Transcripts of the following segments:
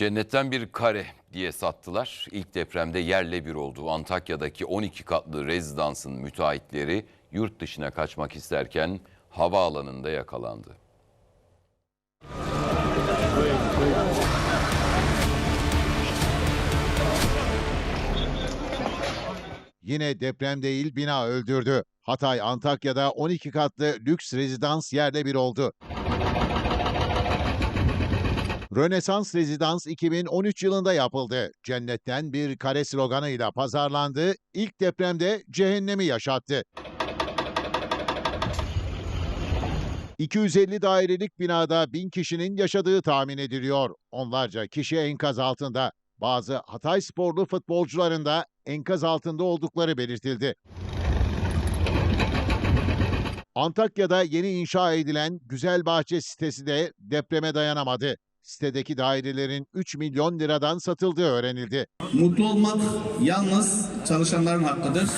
Cennetten bir kare diye sattılar. İlk depremde yerle bir oldu. Antakya'daki 12 katlı rezidansın müteahhitleri yurt dışına kaçmak isterken havaalanında yakalandı. Yine deprem değil bina öldürdü. Hatay Antakya'da 12 katlı lüks rezidans yerle bir oldu. Rönesans Rezidans 2013 yılında yapıldı. Cennetten bir kare sloganıyla pazarlandı. İlk depremde cehennemi yaşattı. 250 dairelik binada 1000 kişinin yaşadığı tahmin ediliyor. Onlarca kişi enkaz altında. Bazı Hatay sporlu futbolcuların da enkaz altında oldukları belirtildi. Antakya'da yeni inşa edilen Güzelbahçe sitesi de depreme dayanamadı. Sitedeki dairelerin 3 milyon liradan satıldığı öğrenildi. Mutlu olmak yalnız çalışanların hakkıdır.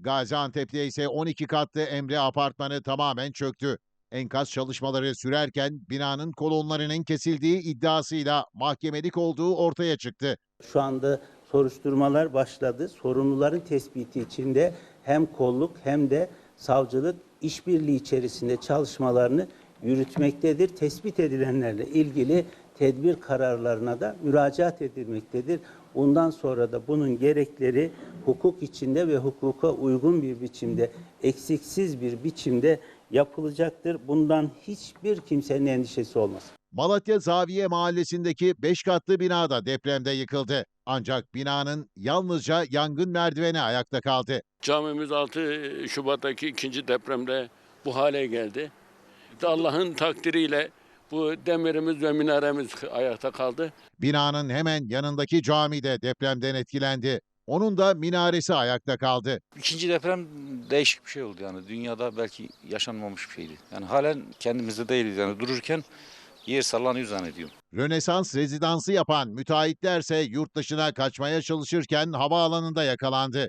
Gaziantep'te ise 12 katlı Emre apartmanı tamamen çöktü. Enkaz çalışmaları sürerken binanın kolonlarının kesildiği iddiasıyla mahkemelik olduğu ortaya çıktı. Şu anda soruşturmalar başladı. Sorumluların tespiti içinde hem kolluk hem de savcılık işbirliği içerisinde çalışmalarını yürütmektedir. Tespit edilenlerle ilgili tedbir kararlarına da müracaat edilmektedir. Bundan sonra da bunun gerekleri hukuk içinde ve hukuka uygun bir biçimde, eksiksiz bir biçimde yapılacaktır. Bundan hiçbir kimsenin endişesi olmasın. Malatya Zaviye Mahallesi'ndeki 5 katlı bina da depremde yıkıldı. Ancak binanın yalnızca yangın merdiveni ayakta kaldı. Camimiz 6 Şubat'taki ikinci depremde bu hale geldi. Allah'ın takdiriyle bu demirimiz ve minaremiz ayakta kaldı. Binanın hemen yanındaki cami de depremden etkilendi. Onun da minaresi ayakta kaldı. İkinci deprem değişik bir şey oldu yani dünyada belki yaşanmamış bir şeydi. Yani halen kendimizde değiliz yani dururken yer sallanıyor zannediyorum. Rönesans rezidansı yapan müteahhitlerse yurt dışına kaçmaya çalışırken havaalanında yakalandı.